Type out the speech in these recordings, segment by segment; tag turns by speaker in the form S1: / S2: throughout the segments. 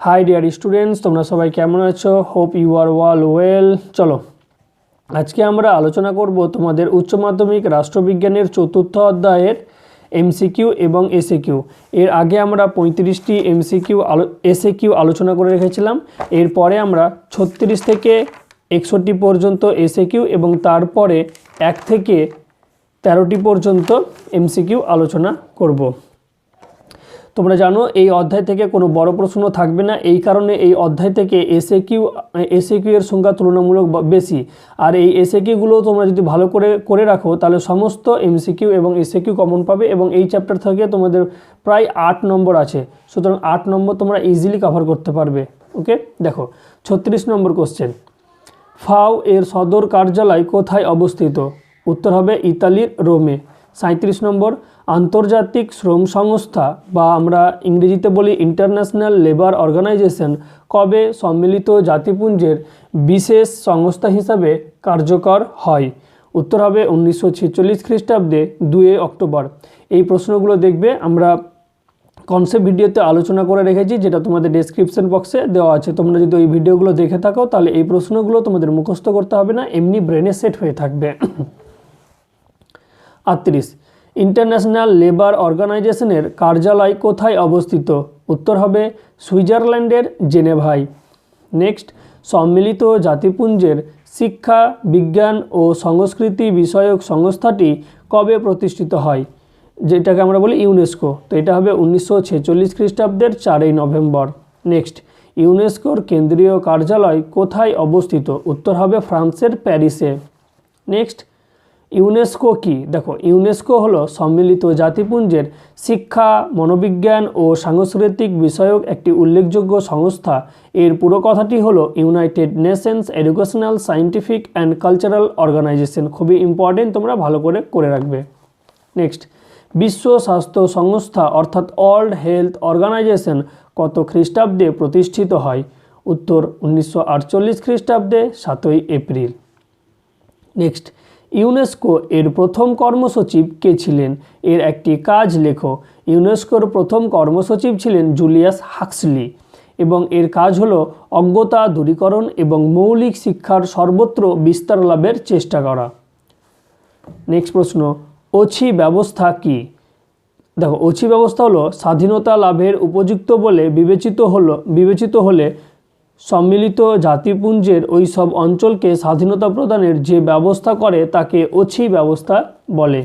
S1: High dear students তোমরা সবাই কেমন আছো? Hope you are all well চলো, আজকে আমরা আলোচনা করব তোমাদের উচ্চ মাধ্যমিক রাষ্ট্রবিজ্ঞানের চতুর্থ অধ্যায়ের এমসিকিউ এবং এসএকিউ এর আগে আমরা পঁয়ত্রিশটি এমসিকিউ আলো এসএকিউ আলোচনা করে রেখেছিলাম। এরপরে আমরা ছত্রিশ থেকে একষট্টি পর্যন্ত এসএকিউ এবং তারপরে এক থেকে তেরোটি পর্যন্ত এমসিকিউ আলোচনা করব। তোমরা জানো, এই অধ্যায় থেকে কোনো বড় প্রশ্ন থাকবে না। এই কারণে এই অধ্যায় থেকে এসএ কিউ এসএ কিউ এর সংখ্যা তুলনামূলক বেশি। আর এই এসএ কিউগুলো তোমরা যদি ভালো করে করে রাখো, তাহলে সমস্ত এমসিকিউ এবং এসএ কিউ কমন পাবে এবং এই চ্যাপ্টার থেকে তোমাদের প্রায় আট নম্বর আছে। সুতরাং আট নম্বর তোমরা ইজিলি কভার করতে পারবে। ওকে দেখো, ছত্রিশ নম্বর কোশ্চেন ফাও এর সদর কার্যালয় কোথায় অবস্থিত? উত্তর হবে ইতালির রোমে। সাঁত্রিশ নম্বর, আন্তর্জাতিক শ্রম সংস্থা বা আমরা ইংরেজিতে বলি ইন্টারন্যাশনাল লেবার অর্গানাইজেশন কবে সম্মিলিত জাতিপুঞ্জের বিশেষ সংস্থা হিসাবে কার্যকর হয়? উত্তর হবে উনিশশো ছেচল্লিশ খ্রিস্টাব্দে দুয়ে অক্টোবর। এই প্রশ্নগুলো দেখবে আমরা কনসেপ্ট ভিডিওতে আলোচনা করে রেখেছি, যেটা তোমাদের ডেসক্রিপশন বক্সে দেওয়া আছে। তোমরা যদি ওই ভিডিওগুলো দেখে থাকো, তাহলে এই প্রশ্নগুলো তোমাদের মুখস্থ করতে হবে না, এমনি ব্রেনে সেট হয়ে থাকবে। আটত্রিশ। ইন্টারন্যাশনাল লেবার অর্গানাইজেশনের কার্যালয় কোথায় অবস্থিত? উত্তর হবে সুইজারল্যান্ডের জেনেভাই নেক্সট, সম্মিলিত জাতিপুঞ্জের শিক্ষা, বিজ্ঞান ও সংস্কৃতি বিষয়ক সংস্থাটি কবে প্রতিষ্ঠিত হয়? যেটাকে আমরা বলি ইউনেস্কো। তো এটা হবে উনিশশো ছেচল্লিশ খ্রিস্টাব্দের চারই নভেম্বর। নেক্সট, ইউনেস্কোর কেন্দ্রীয় কার্যালয় কোথায় অবস্থিত? উত্তর হবে ফ্রান্সের প্যারিসে। নেক্সট ইউনেস্কো কি? দেখো, ইউনেস্কো হলো সম্মিলিত জাতিপুঞ্জের শিক্ষা, মনোবিজ্ঞান ও সাংস্কৃতিক বিষয়ক একটি উল্লেখযোগ্য সংস্থা। এর পুরো কথাটি হলো United Nations Educational Scientific and Cultural Organization খুবই ইম্পর্টেন্ট তোমরা ভালো করে করে রাখবে। নেক্সট বিশ্ব স্বাস্থ্য সংস্থা অর্থাৎ ওয়ার্ল্ড হেলথ অর্গানাইজেশন কত খ্রিস্টাব্দে প্রতিষ্ঠিত হয়? উত্তর, উনিশশো আটচল্লিশ খ্রিস্টাব্দে, সাতই এপ্রিল। নেক্সট ইউনেস্কো এর প্রথম কর্মসচিব কে ছিলেন? এর একটি কাজ লেখো। ইউনেস্কোর প্রথম কর্মসচিব ছিলেন জুলিয়াস হাক্সলি এবং এর কাজ হলো অজ্ঞতা দূরীকরণ এবং মৌলিক শিক্ষার সর্বত্র বিস্তার লাভের চেষ্টা করা। নেক্সট প্রশ্ন, ওছি ব্যবস্থা কি? দেখো, ওছি ব্যবস্থা হলো স্বাধীনতা লাভের উপযুক্ত বলে বিবেচিত হলো বিবেচিত হলে সম্মিলিত জাতিপুঞ্জের ওই সব অঞ্চলকে স্বাধীনতা প্রদানের যে ব্যবস্থা করে তাকে ওছি ব্যবস্থা বলে।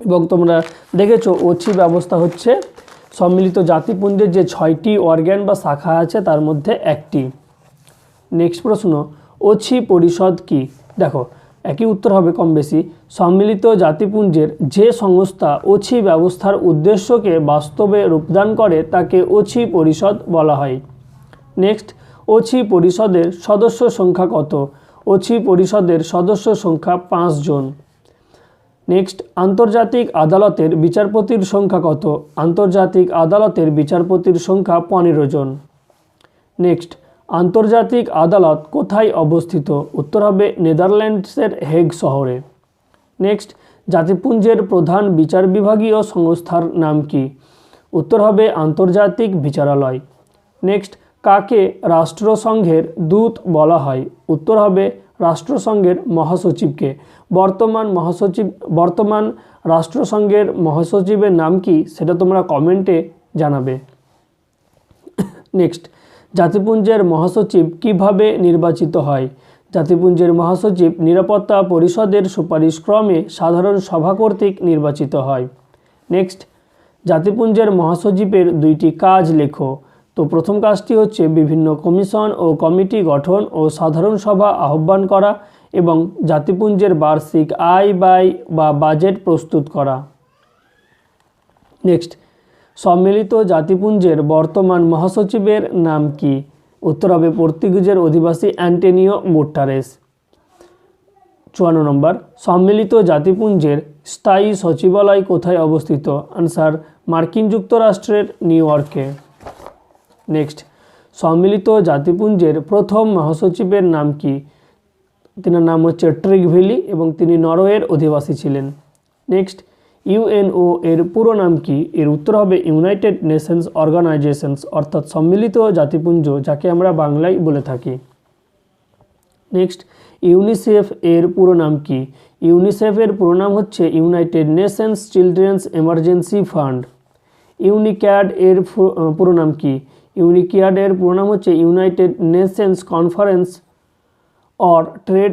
S1: এবং তোমরা দেখেছ ওছি ব্যবস্থা হচ্ছে সম্মিলিত জাতিপুঞ্জের যে ছয়টি অর্গ্যান বা শাখা আছে তার মধ্যে একটি। নেক্সট প্রশ্ন, ওছি পরিষদ কি? দেখো, একই উত্তর হবে কম বেশি। সম্মিলিত জাতিপুঞ্জের যে সংস্থা ওছি ব্যবস্থার উদ্দেশ্যকে বাস্তবে রূপদান করে তাকে ওছি পরিষদ বলা হয়। নেক্সট ওছি পরিষদের সদস্য সংখ্যা কত? ওছি পরিষদের সদস্য সংখ্যা পাঁচজন নেক্সট আন্তর্জাতিক আদালতের বিচারপতির সংখ্যা কত? আন্তর্জাতিক আদালতের বিচারপতির সংখ্যা পনেরো জন। নেক্সট আন্তর্জাতিক আদালত কোথায় অবস্থিত? উত্তর হবে নেদারল্যান্ডসের হেগ শহরে। নেক্সট জাতিপুঞ্জের প্রধান বিচার বিভাগীয় সংস্থার নাম কি? উত্তর হবে আন্তর্জাতিক বিচারালয়। নেক্সট কাকে রাষ্ট্রসংঘের দূত বলা হয়? উত্তর হবে রাষ্ট্রসংঘের মহাসচিবকে। বর্তমান মহাসচিব, বর্তমান রাষ্ট্রসংঘের মহাসচিবের নাম কি সেটা তোমরা কমেন্টে জানাবে। নেক্সট, জাতিপুঞ্জের মহাসচিব কীভাবে নির্বাচিত হয়? জাতিপুঞ্জের মহাসচিব নিরাপত্তা পরিষদের সুপারিশ ক্রমে সাধারণ সভা কর্তৃক নির্বাচিত হয়। নেক্সট, জাতিপুঞ্জের মহাসচিবের দুইটি কাজ লেখো। তো প্রথম কাজটি হচ্ছে বিভিন্ন কমিশন ও কমিটি গঠন ও সাধারণ সভা আহ্বান করা এবং জাতিপুঞ্জের বার্ষিক আয় ব্যয় বা বাজেট প্রস্তুত করা। নেক্সট, সম্মিলিত জাতিপুঞ্জের বর্তমান মহাসচিবের নাম কি? উত্তর হবে পর্তুগিজের অধিবাসী অ্যান্টেনিও গুটারেস চুয়ান্ন নম্বর, সম্মিলিত জাতিপুঞ্জের স্থায়ী সচিবালয় কোথায় অবস্থিত? আনসার, মার্কিন যুক্তরাষ্ট্রের নিউ ইয়র্কে। নেক্সট সম্মিলিত জাতিপুঞ্জের প্রথম মহাসচিবের নাম কি? তিনার নাম হচ্ছে ট্রিগভিলি এবং তিনি নরওয়ের অধিবাসী ছিলেন। নেক্সট ইউএনও এর পুরো নাম কি? এর উত্তর হবে ইউনাইটেড নেশনস অর্গানাইজেশনস, অর্থাৎ সম্মিলিত জাতিপুঞ্জ যাকে আমরা বাংলায় বলে থাকি। নেক্সট ইউনিসেফ এর পুরো নাম কি? ইউনিসেফ এর পুরো নাম হচ্ছে United Nations Children's Emergency Fund. UNCTAD এর পুরো নাম কি? ইউনিক্যাড এর পুরো নাম হচ্ছে United Nations Conference or Trade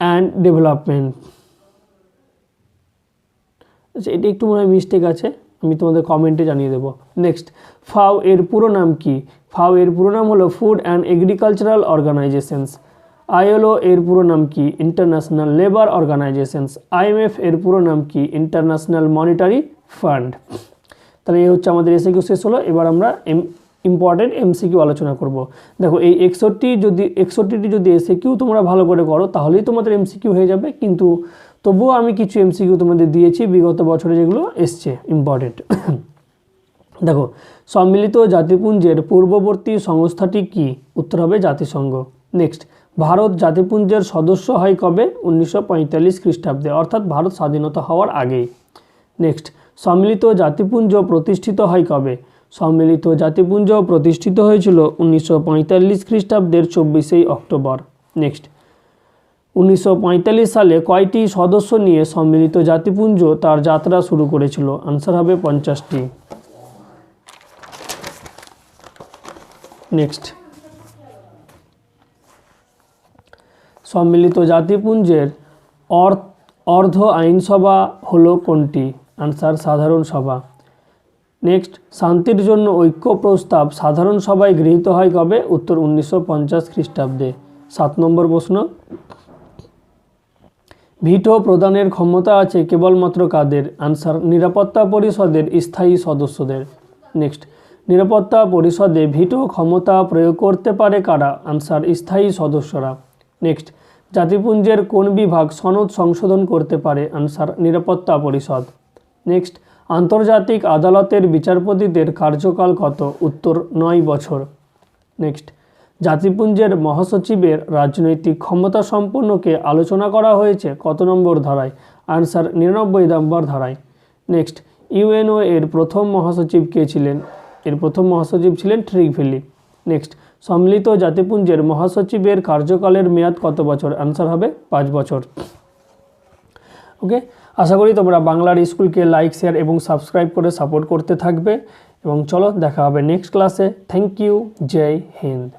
S1: and Development. আচ্ছা এটা একটু মনে হয় মিস্টেক আছে, আমি তোমাদের কমেন্টে জানিয়ে দেবো। নেক্সট ফাও এর পুরো নাম কি? ফাও এর পুরো নাম হলো Food and Agricultural Organizations ILO এর পুরো নাম কি? ইন্টারন্যাশনাল লেবার অর্গানাইজেশনস আইএমএফ এর পুরো নাম কি? ইন্টারন্যাশনাল মনিটারি ফান্ড তাহলে এই হচ্ছে আমাদের এসিকিউ শেষ হলো। এবার আমরা এম ইম্পর্টেন্ট এমসিকিউ আলোচনা করব। দেখো, এই একষট্টি যদি একষট্টিটি যদি এসিকিউ তোমরা ভালো করে করো, তাহলেই তোমাদের এমসিকিউ হয়ে যাবে। কিন্তু তবুও আমি কিছু এমসিকিউ তোমাদের দিয়েছি, বিগত বছরে যেগুলো এসছে ইম্পর্টেন্ট দেখো, সম্মিলিত জাতিপুঞ্জের পূর্ববর্তী সংস্থাটি কি? উত্তর হবে জাতিসংঘ। নেক্সট ভারত জাতিপুঞ্জের সদস্য হয় কবে? উনিশশো পঁয়তাল্লিশ খ্রিস্টাব্দে, অর্থাৎ ভারত স্বাধীনতা হওয়ার আগেই। নেক্সট সম্মিলিত জাতিপুঞ্জ প্রতিষ্ঠিত হয় কবে? সম্মিলিত জাতিপুঞ্জ প্রতিষ্ঠিত হয়েছিল উনিশশো পঁয়তাল্লিশ খ্রিস্টাব্দের চব্বিশেই অক্টোবর। নেক্সট উনিশশো পঁয়তাল্লিশ সালে কয়টি সদস্য নিয়ে সম্মিলিত জাতিপুঞ্জ তার যাত্রা শুরু করেছিল? আনসার হবে পঞ্চাশটি। নেক্সট সম্মিলিত জাতিপুঞ্জের অর- অর্ধ আইনসভা হলো কোনটি? আনসার সাধারণ সভা। নেক্সট শান্তির জন্য ঐক্য প্রস্তাব সাধারণ সভায় গৃহীত হয় কবে? উত্তর উনিশশো পঞ্চাশ খ্রিস্টাব্দে। সাত নম্বর প্রশ্ন। ভিটো প্রদানের ক্ষমতা আছে কেবলমাত্র কাদের? আনসার নিরাপত্তা পরিষদের স্থায়ী সদস্যদের। নেক্সট নিরাপত্তা পরিষদে ভিটো ক্ষমতা প্রয়োগ করতে পারে কারা? আনসার স্থায়ী সদস্যরা। নেক্সট জাতিপুঞ্জের কোন বিভাগ সনদ সংশোধন করতে পারে? আনসার নিরাপত্তা পরিষদ। নেক্সট আন্তর্জাতিক আদালতের বিচারপতিদের কার্যকাল কত? উত্তর, নয় বছর। নেক্সট জাতিপুঞ্জের মহাসচিবের রাজনৈতিক ক্ষমতা সম্পন্নকে আলোচনা করা হয়েছে কত নম্বর ধারায়? আনসার নিরানব্বই নম্বর ধারায়। নেক্সট ইউএনও এর প্রথম মহাসচিব কে ছিলেন? এর প্রথম মহাসচিব ছিলেন ট্রিকভিলি নেক্সট সম্মিলিত জাতিপুঞ্জের মহাসচিবের কার্যকালের মেয়াদ কত বছর? আনসার হবে, পাঁচ বছর। ওকে? আশা করি তোমরা বাংলার স্কুলকে লাইক শেয়ার এবং সাবস্ক্রাইব করে সাপোর্ট করতে থাকবে। এবং চলো দেখা হবে নেক্সট ক্লাসে থ্যাংক ইউ জয় হিন্দ